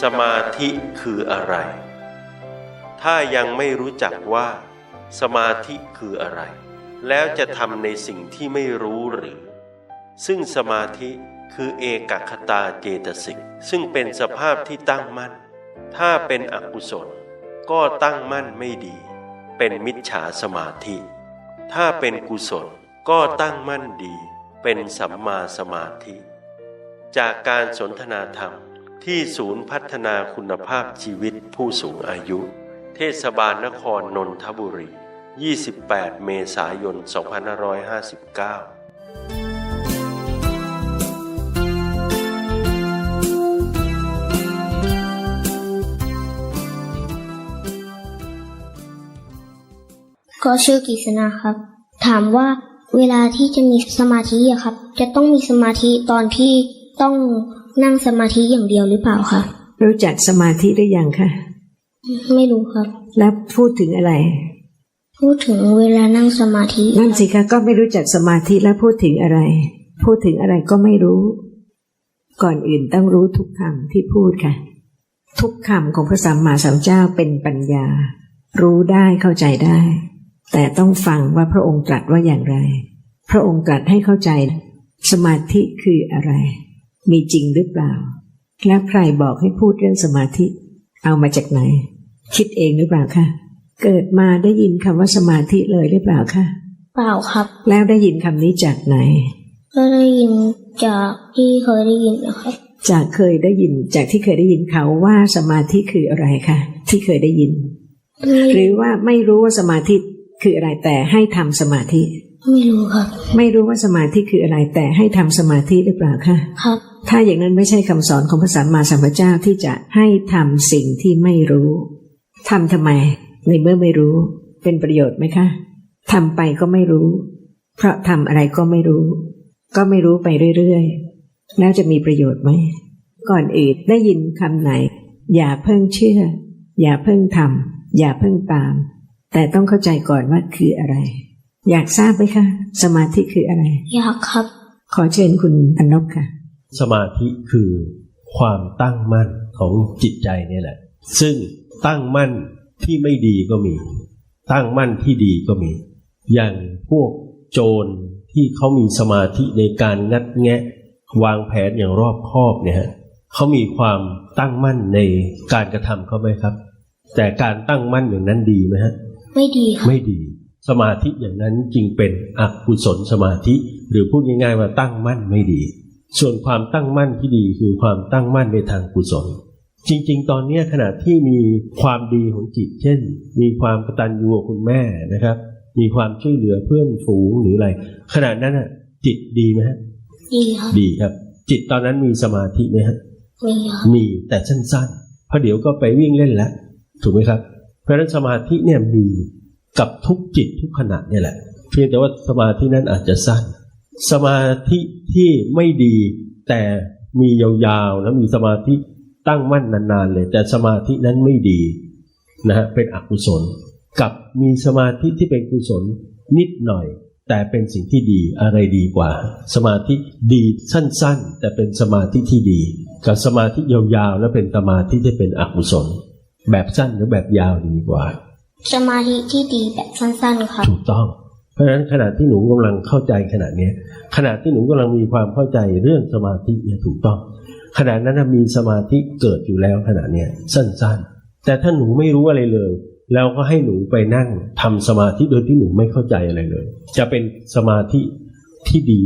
สมาธิคืออะไร ถ้ายังไม่รู้จักว่า สมาธิคืออะไร แล้วจะทำในสิ่งที่ไม่รู้หรือ ซึ่งสมาธิคือเอกคตาเจตสิก ซึ่งเป็นสภาพที่ตั้งมั่น ถ้าเป็นอกุศล ก็ตั้งมั่นไม่ดี เป็นมิจฉาสมาธิ ถ้าเป็นกุศลก็ตั้งมั่นดี เป็นสัมมาสมาธิ จากการสนทนาธรรม ที่ศูนย์พัฒนาคุณภาพชีวิตผู้สูงอายุ เทศบาลนครนนทบุรี 28 เมษายน 2559ก็ชื่อกิษณาครับ ถามว่าเวลาที่จะมีสมาธิอะครับ จะต้องมีสมาธิตอนที่ต้อง นั่งสมาธิอย่างเดียวหรือเปล่าครับรู้จักสมาธิหรือยังคะไม่รู้ครับ แล้วพูดถึงอะไร พูดถึงเวลานั่งสมาธินั่นสิคะก็ไม่รู้จักสมาธิแล้วพูดถึงอะไร พูดถึงอะไรก็ไม่รู้ ก่อนอื่นต้องรู้ทุกคำที่พูดค่ะ ทุกคำของพระสัมมาสัมพุทธเจ้าเป็นปัญญา รู้ได้เข้าใจได้ แต่ต้องฟังว่าพระองค์ตรัสว่าอย่างไร พระองค์ตรัสให้เข้าใจ สมาธิคืออะไร มีจริงหรือเปล่า แล้วใครบอกให้พูดเรื่องสมาธิ เอามาจากไหน คิดเองหรือเปล่าคะเกิดมาได้ยินคำว่าสมาธิเลยหรือเปล่าคะเปล่าครับ แล้วได้ยินคำนี้จากไหน ก็ได้ยินจากที่เคยได้ยินนะครับ จากเคยได้ยินจากที่เคยได้ยินเขาว่าสมาธิคืออะไรคะที่เคยได้ยินไม่หรือว่าไม่รู้ว่าสมาธิคืออะไรแต่ให้ทำสมาธิ ไม่รู้ครับ ไม่รู้ว่าสมาธิคืออะไรแต่ให้ทำสมาธิหรือเปล่าคะครับ ถ้าอย่างนั้นไม่ใช่คำสอนของพระสัมมาสัมพุทธเจ้าที่จะให้ทำสิ่งที่ไม่รู้ทำทำไมในเมื่อไม่รู้ เป็นประโยชน์ไหมคะทำไปก็ไม่รู้ เพราะทำอะไรก็ไม่รู้ ก็ไม่รู้ไปเรื่อยๆ แล้วจะมีประโยชน์ไหม ก่อนอื่นได้ยินคำไหน อย่าเพิ่งเชื่อ อย่าเพิ่งทำอย่าเพิ่งตาม แต่ต้องเข้าใจก่อนว่าคืออะไร อยากทราบไหมคะ สมาธิคืออะไร อยากครับ ขอเชิญคุณอนบค่ะ สมาธิคือความตั้งมั่นของจิตใจนี่แหละ ซึ่งตั้งมั่นที่ไม่ดีก็มี ตั้งมั่นที่ดีก็มี อย่างพวกโจรที่เขามีสมาธิในการงัดแงะ วางแผนอย่างรอบคอบเนี่ยฮะเขามีความตั้งมั่นในการกระทำเขาไหมครับ แต่การตั้งมั่นอย่างนั้นดีไหมฮะ ไม่ดีครับไม่ดี สมาธิอย่างนั้นจึงเป็นอกุศลสมาธิ หรือพูดง่ายๆว่าตั้งมั่นไม่ดี ส่วนความตั้งมั่นที่ดีคือความตั้งมั่นในทางกุศล จริง ๆ ตอนเนี้ยขณะที่มีความดีของจิต เช่น มีความกตัญญูกับคุณแม่นะครับ มีความช่วยเหลือเพื่อนฝูงหรืออะไรขณะนั้นน่ะ จิตดีไหมฮะดีครับดีครับ จิตตอนนั้นมีสมาธิไหมฮะมีครับมีแต่สั้นๆเพราะเดี๋ยวก็ไปวิ่งเล่นแล้วถูกไหมครับ เพราะฉะนั้นสมาธิเนี่ยมีกับทุกจิตทุกขณะเนี่ยแหละ เพียงแต่ว่าสมาธินั้นอาจจะสั้น สมาธิที่ไม่ดีแต่มียาวๆแล้วมีสมาธิตั้งมั่นนานๆเลย แต่สมาธินั้นไม่ดีนะฮะเป็นอกุศล กับมีสมาธิที่เป็นกุศลนิดหน่อย แต่เป็นสิ่งที่ดีอะไรดีกว่า สมาธิดีสั้นๆ แต่เป็นสมาธิที่ดี กับสมาธิยาวๆแล้วเป็นสมาธิที่เป็นอกุศล แบบสั้นหรือแบบยาวดีกว่า สมาธิที่ดีแบบสั้นๆครับถูกต้อง เพราะฉะนั้นขณะที่หนูกำลังเข้าใจขณะเนี้ยขณะที่หนูกำลังมีความเข้าใจเรื่องสมาธิเนี่ยถูกต้องขณะนั้นมีสมาธิเกิดอยู่แล้วขณะเนี้ยสั้นๆ แต่ถ้าหนูไม่รู้อะไรเลย แล้วก็ให้หนูไปนั่งทำสมาธิโดยที่หนูไม่เข้าใจอะไรเลย จะเป็นสมาธิที่ดี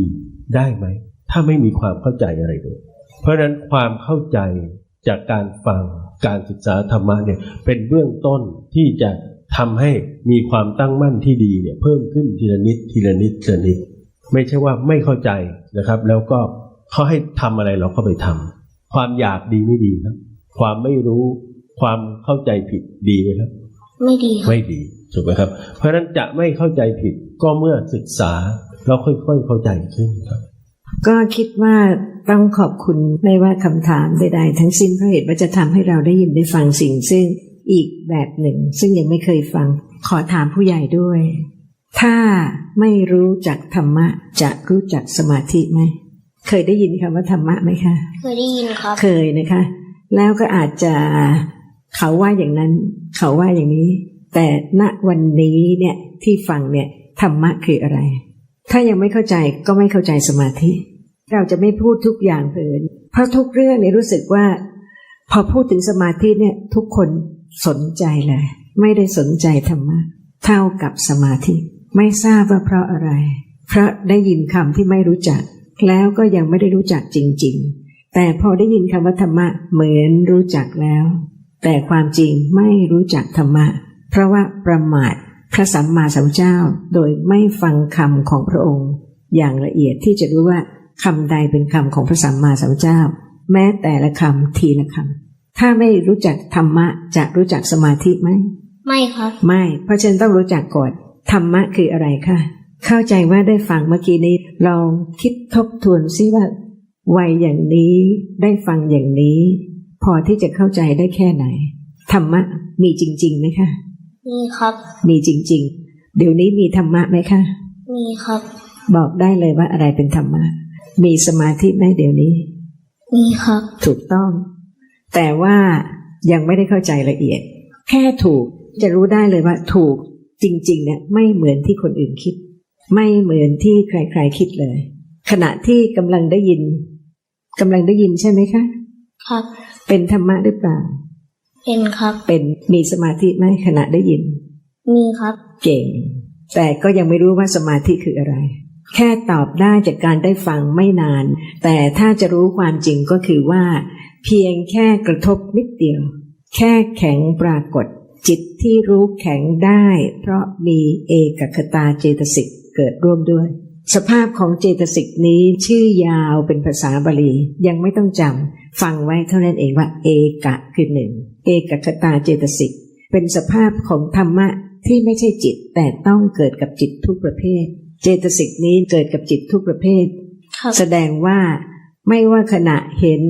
ได้ไหม ถ้าไม่มีความเข้าใจอะไรเลย เพราะฉะนั้นความเข้าใจจากการฟังการศึกษาธรรมะเนี่ยเป็นเบื้องต้นที่จะ ทำให้มีความตั้งมั่นที่ดีเนี่ยเพิ่มขึ้นทีละนิดทีละนิดทีละนิด ไม่ใช่ว่าไม่เข้าใจนะครับ แล้วก็เขาให้ทำอะไรเราก็ไปทำความอยากดีไม่ดีครับ ความไม่รู้ความเข้าใจผิดดีไหมครับ ไม่ดีครับไม่ดีถูกไหมครับ เพราะฉะนั้นจะไม่เข้าใจผิดก็เมื่อศึกษาแล้วค่อยๆเข้าใจขึ้นครับ ก็คิดว่าต้องขอบคุณไม่ว่าคำถามใดๆทั้งสิ้นเพราะเหตุว่าจะทำให้เราได้ยินได้ฟังสิ่งซึ่ง อีกแบบหนึ่ง ซึ่งยังไม่เคยฟังขอถามผู้ใหญ่ด้วย ถ้าไม่รู้จักธรรมะ จะรู้จักสมาธิไหม เคยได้ยินคำว่าธรรมะไหมคะ เคยได้ยินครับเคยนะคะ แล้วก็อาจจะเขาว่าอย่างนั้น เขาว่าอย่างนี้ แต่ณวันนี้เนี่ยที่ฟังเนี่ยธรรมะคืออะไร ถ้ายังไม่เข้าใจก็ไม่เข้าใจสมาธิ เราจะไม่พูดทุกอย่างเผินเพราะทุกเรื่องเนี่ยรู้สึกว่า พอพูดถึงสมาธิเนี่ยทุกคนสนใจเลย ไม่ได้สนใจธรรมะเท่ากับสมาธิ ไม่ทราบว่าเพราะอะไร เพราะได้ยินคำที่ไม่รู้จัก แล้วก็ยังไม่ได้รู้จักจริง ๆ แต่พอได้ยินคำว่าธรรมะเหมือนรู้จักแล้ว แต่ความจริงไม่รู้จักธรรมะ เพราะว่าประมาทพระสัมมาสัมพุทธเจ้าโดยไม่ฟังคำของพระองค์ อย่างละเอียดที่จะรู้ว่าคำใดเป็นคำของพระสัมมาสัมพุทธเจ้า แม้แต่ละคำทีละคำถ้าไม่รู้จักธรรมะจะรู้จักสมาธิไหมไม่ครับ ไม่ เพราะฉะนันต้องรู้จักก่อนธรรมะคืออะไรคะเข้าใจว่าได้ฟังเมื่อกี้นี้ลองคิดทบทวนซิว่าวัยอย่างนี้ได้ฟังอย่างนี้ พอที่จะเข้าใจได้แค่ไหนธรรมะมีจริงๆไหมคะมีครับ มีจริง ๆ เดี๋ยวนี้มีธรรมะไหมคะมีครับ บอกได้เลยว่าอะไรเป็นธรรมะ มีสมาธิไหมเดี๋ยวนี้ มีครับ ถูกต้อง แต่ว่ายังไม่ได้เข้าใจละเอียด แค่ถูกจะรู้ได้เลยว่า ถูกจริงๆเนี่ยไม่เหมือนที่คนอื่นคิด ไม่เหมือนที่ใครๆคิดเลย ขณะที่กำลังได้ยินกำลังได้ยินใช่ไหมคะ ครับ เป็นธรรมะหรือเปล่า เป็นครับ เป็นมีสมาธิไหมขณะได้ยิน มีครับ เก่ง แต่ก็ยังไม่รู้ว่าสมาธิคืออะไร แค่ตอบได้จากการได้ฟังไม่นาน แต่ถ้าจะรู้ความจริงก็คือว่า เพียงแค่กระทบนิดเดียว แค่แข็งปรากฏ จิตที่รู้แข็งได้ เพราะมีเอกคตาเจตสิกเกิดร่วมด้วย สภาพของเจตสิกนี้ชื่อยาวเป็นภาษาบาลียังไม่ต้องจำฟังไว้เท่านั้นเองว่า เอกะคือหนึ่งเอกคตาเจตสิกเป็นสภาพของธรรมะที่ไม่ใช่จิตแต่ต้องเกิดกับจิตทุกประเภท เจตสิกนี้เกิดกับจิตทุกประเภทครับแสดงว่าไม่ว่าขณะเห็น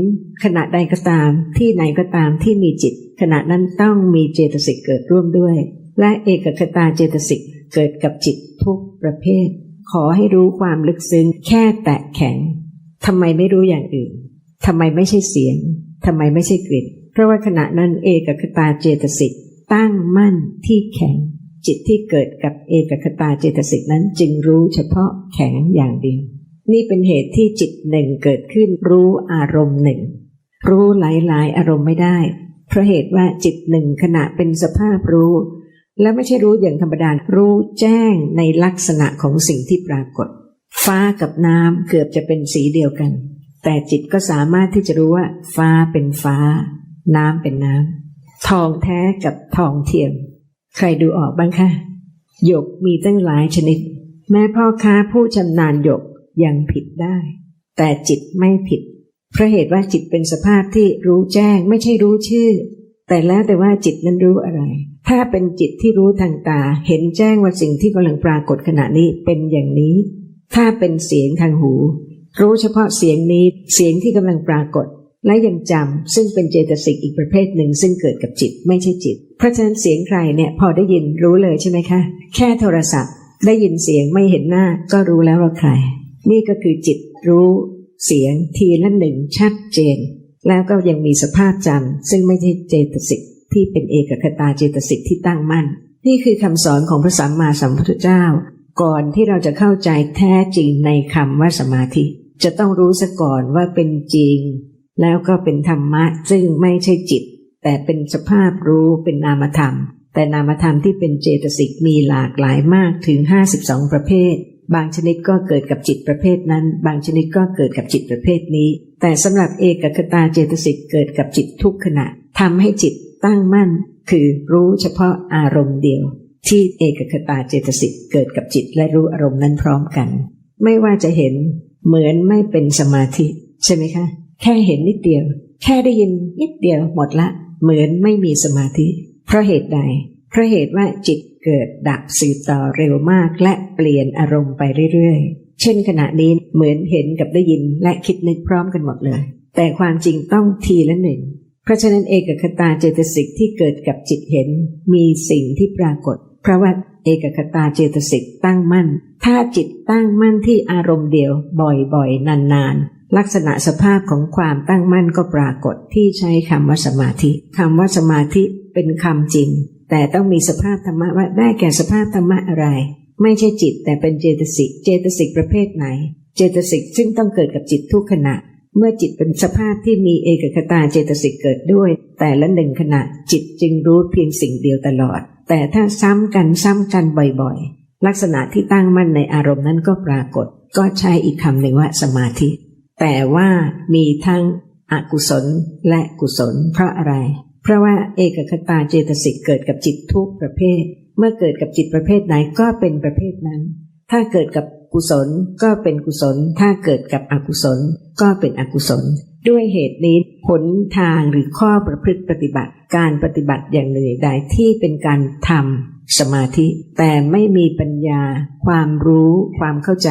ขณะใดก็ตาม ที่ไหนก็ตามที่มีจิต ขณะนั้นต้องมีเจตสิกเกิดร่วมด้วย และเอกคตาเจตสิกเกิดกับจิตทุกประเภท ขอให้รู้ความลึกซึ้งแค่แตะแข็งทำไมไม่รู้อย่างอื่นทำไมไม่ใช่เสียงทำไมไม่ใช่กลิ่นเพราะว่าขณะนั้นเอกคตาเจตสิกตั้งมั่นที่แข็ง จิตที่เกิดกับเอกคตาเจตสิกนั้นจึงรู้เฉพาะแข็งอย่างเดียว นี่เป็นเหตุที่จิตหนึ่งเกิดขึ้นรู้อารมณ์หนึ่ง รู้หลายๆ อารมณ์ไม่ได้ เพราะเหตุว่าจิตหนึ่งขณะเป็นสภาพรู้ และไม่ใช่รู้อย่างธรรมดารู้แจ้งในลักษณะของสิ่งที่ปรากฏ ฟ้ากับน้ำเกือบจะเป็นสีเดียวกัน แต่จิตก็สามารถที่จะรู้ว่า ฟ้าเป็นฟ้า น้ำเป็นน้ำทองแท้กับทองเทียม ใครดูออกบ้างคะหยกมีตั้งหลายชนิด แม้พ่อค้าผู้ชำนาญหยกยังผิดได้ แต่จิตไม่ผิด เพราะเหตุว่าจิตเป็นสภาพที่รู้แจ้งไม่ใช่รู้ชื่อ แต่แล้วแต่ว่าจิตนั้นรู้อะไร ถ้าเป็นจิตที่รู้ทางตาเห็นแจ้งว่าสิ่งที่กำลังปรากฏขณะนี้เป็นอย่างนี้ ถ้าเป็นเสียงทางหู รู้เฉพาะเสียงนี้เสียงที่กำลังปรากฏ และยังจำซึ่งเป็นเจตสิกอีกประเภทหนึ่งซึ่งเกิดกับจิตไม่ใช่จิต เพราะฉะนั้นเสียงใครเนี่ยพอได้ยินรู้เลยใช่ไหมคะ แค่โทรศัพท์ ได้ยินเสียงไม่เห็นหน้าก็รู้แล้วว่าใคร นี่ก็คือจิตรู้เสียงทีละหนึ่งชัดเจน แล้วก็ยังมีสภาพจำซึ่งไม่ใช่เจตสิกที่เป็นเอกคตาเจตสิกที่ตั้งมั่น นี่คือคำสอนของพระสัมมาสัมพุทธเจ้า ก่อนที่เราจะเข้าใจแท้จริงในคำว่าสมาธิ จะต้องรู้ซะก่อนว่าเป็นจริง แล้วก็เป็นธรรมะซึ่งไม่ใช่จิต แต่เป็นสภาพรู้เป็นนามธรรม แต่นามธรรมที่เป็นเจตสิกมีหลากหลายมากถึง 52 ประเภท บางชนิดก็เกิดกับจิตประเภทนั้น บางชนิดก็เกิดกับจิตประเภทนี้ แต่สำหรับเอกคตาเจตสิกเกิดกับจิตทุกขณะทำให้จิตตั้งมั่น คือรู้เฉพาะอารมณ์เดียว ที่เอกคตาเจตสิกเกิดกับจิตและรู้อารมณ์นั้นพร้อมกัน ไม่ว่าจะเห็นเหมือนไม่เป็นสมาธิ ใช่ไหมคะ แค่เห็นนิดเดียว แค่ได้ยินนิดเดียวหมดละ เหมือนไม่มีสมาธิ เพราะเหตุใด เพราะเหตุว่าจิตเกิดดับสืบต่อเร็วมากและเปลี่ยนอารมณ์ไปเรื่อยๆ เช่นขณะนี้เหมือนเห็นกับได้ยินและคิดนึกพร้อมกันหมดเลย แต่ความจริงต้องทีละหนึ่ง เพราะฉะนั้นเอกคตาเจตสิกที่เกิดกับจิตเห็น มีสิ่งที่ปรากฏ เพราะว่าเอกคตาเจตสิกตั้งมั่น ถ้าจิตตั้งมั่นที่อารมณ์เดียวบ่อยๆ นานๆ ลักษณะสภาพของความตั้งมั่นก็ปรากฏที่ใช้คำว่าสมาธิคำว่าสมาธิเป็นคำจริง แต่ต้องมีสภาพธรรมะว่าได้แก่สภาพธรรมะอะไร ไม่ใช่จิตแต่เป็นเจตสิกเจตสิกประเภทไหน เจตสิกซึ่งต้องเกิดกับจิตทุกขณะ เมื่อจิตเป็นสภาพที่มีเอกคตาเจตสิกเกิดด้วย แต่ละหนึ่งขณะจิตจึงรู้เพียงสิ่งเดียวตลอด แต่ถ้าซ้ำกันซ้ำกันบ่อยๆ ลักษณะที่ตั้งมั่นในอารมณ์นั้นก็ปรากฏ ก็ใช้อีกคำหนึ่งว่าสมาธิ แต่ว่ามีทั้งอกุศลและกุศล เพราะอะไร เพราะว่าเอกคตาเจตสิกเกิดกับจิตทุกประเภท เมื่อเกิดกับจิตประเภทไหนก็เป็นประเภทนั้น ถ้าเกิดกับกุศลก็เป็นกุศล ถ้าเกิดกับอกุศลก็เป็นอกุศล ด้วยเหตุนี้ผลทางหรือข้อประพฤติปฏิบัติ การปฏิบัติอย่างหนึ่งใดที่เป็นการทำสมาธิ แต่ไม่มีปัญญา ความรู้ ความเข้าใจ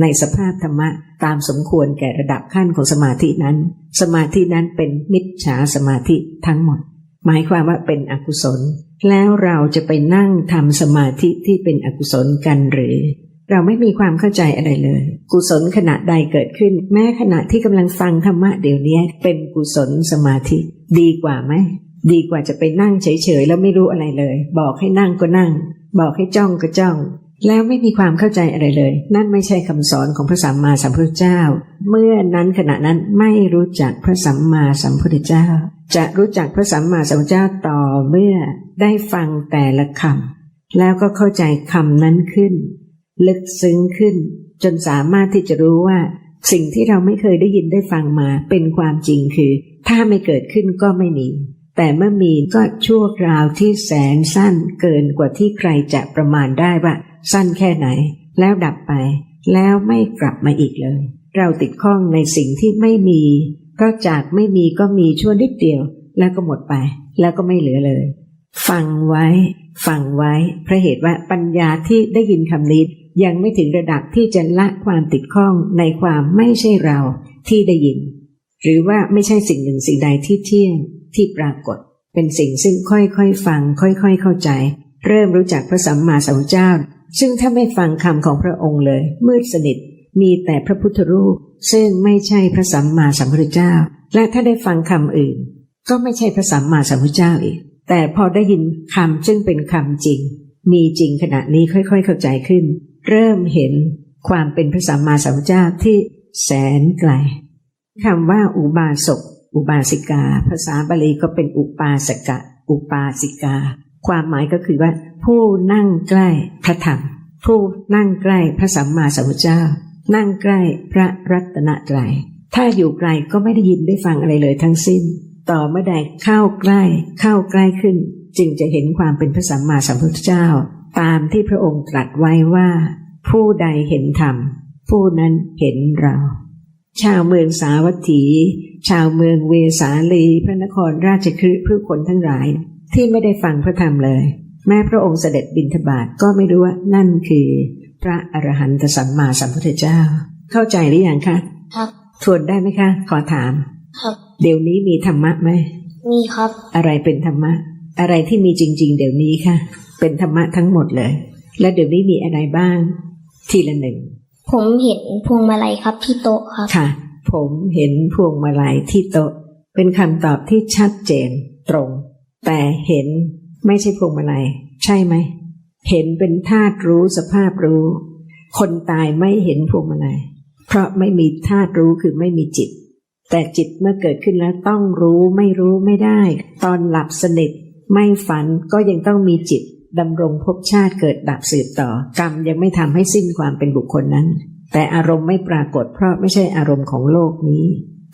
ในสภาพธรรมะตามสมควรแก่ระดับขั้นของสมาธินั้น สมาธินั้นเป็นมิจฉาสมาธิทั้งหมด หมายความว่าเป็นอกุศล แล้วเราจะไปนั่งทำสมาธิที่เป็นอกุศลกันหรือ เราไม่มีความเข้าใจอะไรเลย กุศลขณะใดเกิดขึ้น แม้ขณะที่กำลังฟังธรรมะเดี๋ยวนี้เป็นกุศลสมาธิ ดีกว่าไหมดีกว่าจะไปนั่งเฉยๆแล้วไม่รู้อะไรเลย บอกให้นั่งก็นั่ง บอกให้จ้องก็จ้อง แล้วไม่มีความเข้าใจอะไรเลย นั่นไม่ใช่คำสอนของพระสัมมาสัมพุทธเจ้า เมื่อนั้นขณะนั้นไม่รู้จักพระสัมมาสัมพุทธเจ้า จะรู้จักพระสัมมาสัมพุทธเจ้าต่อเมื่อได้ฟังแต่ละคำแล้วก็เข้าใจคำนั้นขึ้น ลึกซึ้งขึ้น จนสามารถที่จะรู้ว่า สิ่งที่เราไม่เคยได้ยินได้ฟังมาเป็นความจริงคือ ถ้าไม่เกิดขึ้นก็ไม่มีแต่เมื่อมีก็ชั่วคราวที่แสนสั้นเกินกว่าที่ใครจะประมาณได้ว่า สั้นแค่ไหน แล้วดับไป แล้วไม่กลับมาอีกเลย เราติดข้องในสิ่งที่ไม่มีก็จากไม่มีก็มีชั่วนิดเดียว แล้วก็หมดไป แล้วก็ไม่เหลือเลย ฟังไว้ ฟังไว้เพราะเหตุว่าปัญญาที่ได้ยินคำนี้ยังไม่ถึงระดับที่จะละความติดข้องในความไม่ใช่เราที่ได้ยิน หรือว่าไม่ใช่สิ่งหนึ่งสิ่งใดที่เที่ยงที่ปรากฏ เป็นสิ่งซึ่งค่อยๆฟัง ค่อยๆเข้าใจ เริ่มรู้จักพระสัมมาสัมพุทธเจ้า ซึ่งถ้าไม่ฟังคำของพระองค์เลย มืดสนิทมีแต่พระพุทธรูป ซึ่งไม่ใช่พระสัมมาสัมพุทธเจ้า และถ้าได้ฟังคำอื่น ก็ไม่ใช่พระสัมมาสัมพุทธเจ้าอีก แต่พอได้ยินคำซึ่งเป็นคำจริง มีจริงขณะนี้ค่อยๆ เข้าใจขึ้น เริ่มเห็นความเป็นพระสัมมาสัมพุทธเจ้าที่แสนไกลคำว่าอุบาสกอุบาสิกา ภาษาบาลีก็เป็นอุปาสกะ อุปาสิกา ความหมายก็คือว่า ผู้นั่งใกล้พระธรรม ผู้นั่งใกล้พระสัมมาสัมพุทธเจ้า นั่งใกล้พระรัตนตรัยถ้าอยู่ไกลก็ไม่ได้ยินได้ฟังอะไรเลยทั้งสิ้น ต่อเมื่อใดเข้าใกล้ เข้าใกล้ขึ้น จึงจะเห็นความเป็นพระสัมมาสัมพุทธเจ้า ตามที่พระองค์ตรัสไว้ว่า ผู้ใดเห็นธรรม ผู้นั้นเห็นเรา ชาวเมืองสาวัตถี ชาวเมืองเวสาลี พระนครราชคฤห์ผู้คนทั้งหลาย ที่ไม่ได้ฟังพระธรรมเลย แม้พระองค์เสด็จบิณฑบาตก็ไม่รู้ว่านั่นคือ พระอรหันตสัมมาสัมพุทธเจ้า เข้าใจหรือยังคะครับทวนได้ไหมคะ ขอถาม ครับ เดี๋ยวนี้มีธรรมะไหมมีครับ อะไรเป็นธรรมะ อะไรที่มีจริง ๆ เดี๋ยวนี้ค่ะ เป็นธรรมะทั้งหมดเลย และเดี๋ยวนี้มีอะไรบ้าง ทีละหนึ่ง ผมเห็นพวงมาลัยครับที่โต๊ะครับ ค่ะ ผมเห็นพวงมาลัยที่โต๊ะ เป็นคำตอบที่ชัดเจนตรง แต่เห็นไม่ใช่พวงมาลัยใช่ไหม เห็นเป็นธาตุรู้สภาพรู้ คนตายไม่เห็นพวงมาลัยเพราะไม่มีธาตุรู้คือไม่มีจิต แต่จิตเมื่อเกิดขึ้นแล้วต้องรู้ไม่รู้ไม่ได้ ตอนหลับสนิทไม่ฝันก็ยังต้องมีจิตดำรงภพชาติเกิดดับสืบต่อ กรรมยังไม่ทำให้สิ้นความเป็นบุคคลนั้น แต่อารมณ์ไม่ปรากฏเพราะไม่ใช่อารมณ์ของโลกนี้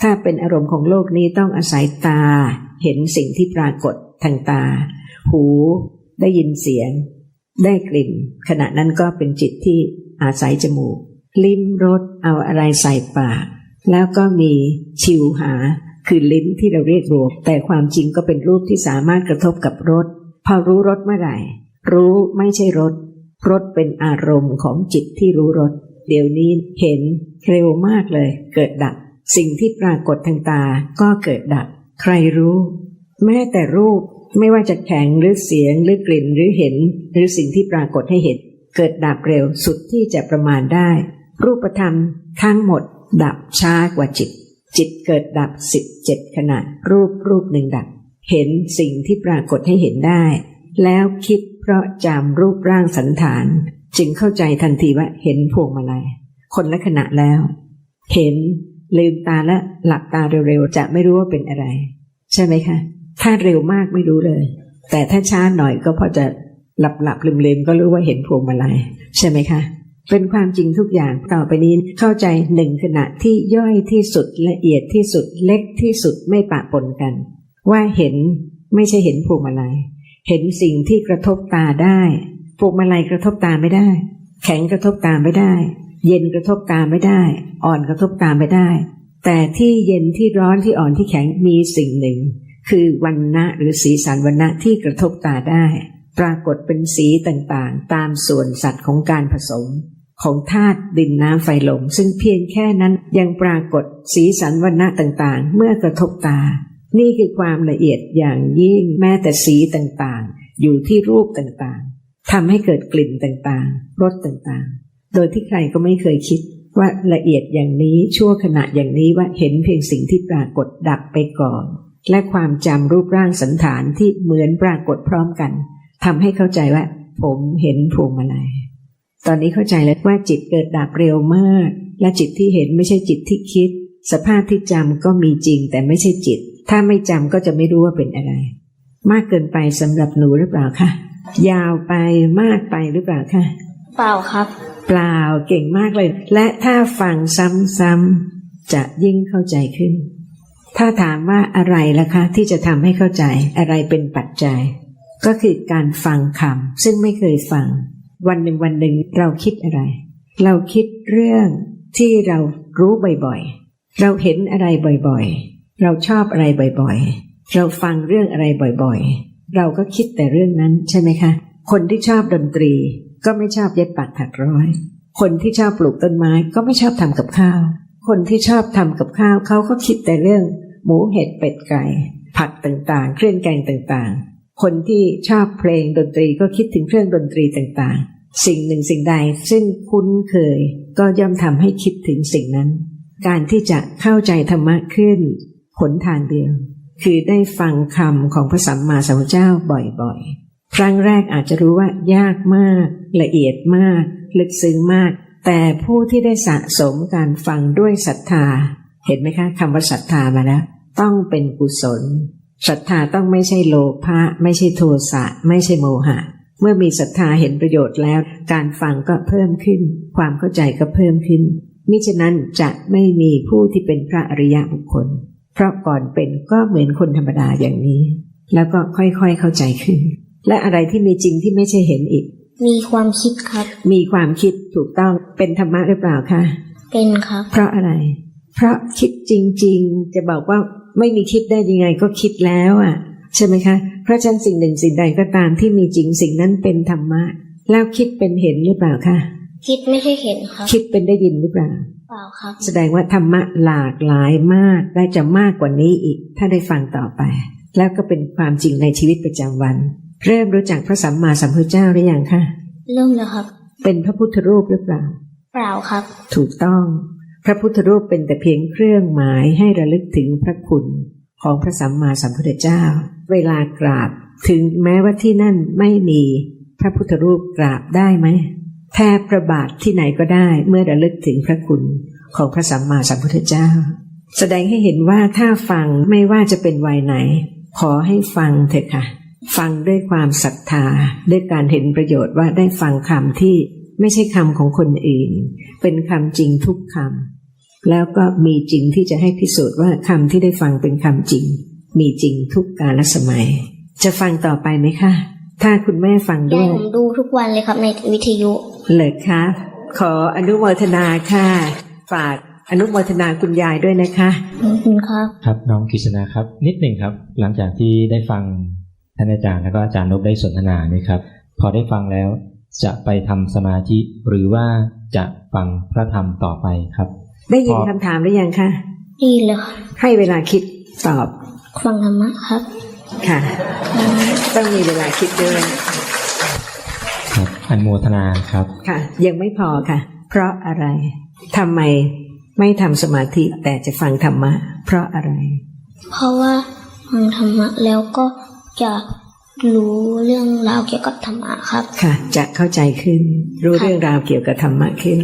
ถ้าเป็นอารมณ์ของโลกนี้ต้องอาศัยตา เห็นสิ่งที่ปรากฏ ทางตา หูได้ยินเสียง ได้กลิ่น ขณะนั้นก็เป็นจิตที่อาศัยจมูก ลิ้มรสเอาอะไรใส่ปาก แล้วก็มีชิวหา คือลิ้นที่เราเรียกรวมแต่ความจริงก็เป็นรูปที่สามารถกระทบกับรสพอรู้รสเมื่อไหร่ รู้ไม่ใช่รสรสเป็นอารมณ์ของจิตที่รู้รสเดี๋ยวนี้เห็นเร็วมากเลย เกิดดับ สิ่งที่ปรากฏทางตาก็เกิดดับ ใครรู้ แม้แต่รูปไม่ว่าจะแข็งหรือเสียงหรือกลิ่นหรือเห็น หรือสิ่งที่ปรากฏให้เห็น เกิดดับเร็วสุดที่จะประมาณได้ รูปธรรมทั้งหมด ดับช้ากว่าจิต จิตเกิดดับสิบเจ็ดขณะ รูปรูปหนึ่งดับ เห็นสิ่งที่ปรากฏให้เห็นได้ แล้วคิดเพราะจำรูปร่างสันฐาน จึงเข้าใจทันทีว่าเห็นพวงมาลัยคนละขณะแล้ว เห็นลืมตาและหลับตาเร็วๆจะไม่รู้ว่าเป็นอะไร ใช่ไหมคะ ถ้าเร็วมากไม่รู้เลย แต่ถ้าช้าหน่อยก็พอจะหลับหลับลืมลืมๆก็รู้ว่าเห็นพวงมาลัยใช่ไหมคะ เป็นความจริงทุกอย่างต่อไปนี้เข้าใจหนึ่งขณะที่ย่อยที่สุดละเอียดที่สุดเล็กที่สุดไม่ปะปนกัน ว่าเห็นไม่ใช่เห็นพวงมาลัยเห็นสิ่งที่กระทบตาได้พวงมาลัยกระทบตาไม่ได้ แข็งกระทบตาไม่ได้ เย็นกระทบตาไม่ได้ อ่อนกระทบตาไม่ได้ แต่ที่เย็นที่ร้อนที่อ่อนที่แข็งมีสิ่งหนึ่ง คือวันณะหรือสีสันวันณะที่กระทบตาได้ ปรากฏเป็นสีต่างๆ ตามส่วนสัตว์ของการผสม ของธาตุดินน้ำไฟลมซึ่งเพียงแค่นั้นยังปรากฏสีสันวันณะต่างๆ เมื่อกระทบตา นี่คือความละเอียดอย่างยิ่งแม้แต่สีต่างๆ อยู่ที่รูปต่างๆทำให้เกิดกลิ่นต่างๆรสต่างๆ โดยที่ใครก็ไม่เคยคิดว่าละเอียดอย่างนี้ชั่วขณะอย่างนี้ว่าเห็นเพียงสิ่งที่ปรากฏดับไปก่อน และความจำรูปร่างสันฐานที่เหมือนปรากฏพร้อมกันทำให้เข้าใจว่า ผมเห็นพวงมาลัยตอนนี้เข้าใจแล้วว่าจิตเกิดดับเร็วมาก และจิตที่เห็นไม่ใช่จิตที่คิด สภาพที่จำก็มีจริงแต่ไม่ใช่จิต ถ้าไม่จำก็จะไม่รู้ว่าเป็นอะไร มากเกินไปสำหรับหนูหรือเปล่าคะยาวไปมากไปหรือเปล่าคะเปล่าครับ เปล่าเก่งมากเลย และถ้าฟังซ้ำๆจะยิ่งเข้าใจขึ้น ถ้าถามว่าอะไรล่ะคะ ที่จะทำให้เข้าใจอะไรเป็นปัจจัย ก็คือการฟังคำซึ่งไม่เคยฟัง วันหนึ่งวันหนึ่งเราคิดอะไร เราคิดเรื่องที่เรารู้บ่อยๆ เราเห็นอะไรบ่อยๆ เราชอบอะไรบ่อยๆ เราฟังเรื่องอะไรบ่อยๆ เราก็คิดแต่เรื่องนั้นใช่ไหมคะ คนที่ชอบดนตรี ก็ไม่ชอบเย็บปักถักร้อย คนที่ชอบปลูกต้นไม้ก็ไม่ชอบทำกับข้าว คนที่ชอบทำกับข้าวเขาก็คิดแต่เรื่อง หมูเห็ดเป็ดไก่ ผักต่างๆ เครื่องแกงต่างๆ คนที่ชอบเพลงดนตรีก็คิดถึงเครื่องดนตรีต่างๆ สิ่งหนึ่งสิ่งใดซึ่งคุ้นเคย ก็ย่อมทำให้คิดถึงสิ่งนั้น การที่จะเข้าใจธรรมะขึ้นหนทางเดียว คือได้ฟังคำของพระสัมมาสัมพุทธเจ้าบ่อยๆ ครั้งแรกอาจจะรู้ว่ายากมาก ละเอียดมาก ลึกซึ้งมาก แต่ผู้ที่ได้สะสมการฟังด้วยศรัทธา เห็นไหมคะคำว่าศรัทธามาแล้ว ต้องเป็นกุศลศรัทธาต้องไม่ใช่โลภะไม่ใช่โทสะไม่ใช่โมหะ เมื่อมีศรัทธาเห็นประโยชน์แล้ว การฟังก็เพิ่มขึ้น ความเข้าใจก็เพิ่มขึ้น มิฉะนั้นจะไม่มีผู้ที่เป็นพระอริยบุคคล เพราะก่อนเป็นก็เหมือนคนธรรมดาอย่างนี้ แล้วก็ค่อยๆเข้าใจขึ้น และอะไรที่มีจริงที่ไม่ใช่เห็นอีก มีความคิดครับ มีความคิดถูกต้องเป็นธรรมะหรือเปล่าคะเป็นครับ เพราะอะไร เพราะคิดจริง ๆ จะบอกว่าไม่มีคิดได้ยังไงก็คิดแล้วอะ ใช่ไหมคะ เพราะฉะนั้นสิ่งหนึ่งสิ่งใดก็ตามที่มีจริงสิ่งนั้นเป็นธรรมะ แล้วคิดเป็นเห็นหรือเปล่าคะคิดไม่ใช่เห็นครับคิดเป็นได้ยินหรือเปล่าเปล่าครับ แสดงว่าธรรมะหลากหลายมากและจะมากกว่านี้อีก ถ้าได้ฟังต่อไป แล้วก็เป็นความจริงในชีวิตประจำวัน เริ่มรู้จักพระสัมมาสัมพุทธเจ้าหรือยังคะเริ่มแล้วครับ เป็นพระพุทธรูปหรือเปล่า เปล่าครับ ถูกต้อง พระพุทธรูปเป็นแต่เพียงเครื่องหมายให้ระลึกถึงพระคุณของพระสัมมาสัมพุทธเจ้า เวลากราบถึงแม้ว่าที่นั่นไม่มีพระพุทธรูปกราบได้ไหมแทบพระบาทที่ไหนก็ได้เมื่อระลึกถึงพระคุณของพระสัมมาสัมพุทธเจ้า แสดงให้เห็นว่าถ้าฟังไม่ว่าจะเป็นวัยไหน ขอให้ฟังเถอะค่ะ ฟังด้วยความศรัทธาด้วยการเห็นประโยชน์ว่าได้ฟังคำที่ไม่ใช่คำของคนอื่น เป็นคำจริงทุกคำ แล้วก็มีจริงที่จะให้พิสูจน์ว่าคำที่ได้ฟังเป็นคำจริง มีจริงทุกกาลสมัย จะฟังต่อไปไหมคะ ถ้าคุณแม่ฟังยาด้ยวยผมดูทุกวันเลยครับในวิทยุเลยคะขออนุโมทนาค่ะ ฝากอนุโมทนาคุณยายด้วยนะคะขอบคุณครับ ครับน้องกฤษณาครับ นิดหนึ่งครับ หลังจากที่ได้ฟังท่านอาจารย์แล้วก็อาจารย์นบได้สนทนานี่ครับ พอได้ฟังแล้วจะไปทำสมาธิหรือว่าจะฟังพระธรรมต่อไปครับ ได้ยินพอคำถามหรือยังคะดีเลยครับให้เวลาคิดตอบฟังธรรมะครับ ค่ะ ต้องมีเวลาคิดด้วยครับอนุโมทนาครับค่ะ ยังไม่พอค่ะ เพราะอะไรทำไมไม่ทำสมาธิแต่จะฟังธรรมะ เพราะอะไร เพราะว่าฟังธรรมะแล้วก็จะรู้เรื่องราวเกี่ยวกับธรรมะครับ ค่ะ จะเข้าใจขึ้น รู้เรื่องราวเกี่ยวกับธรรมะขึ้น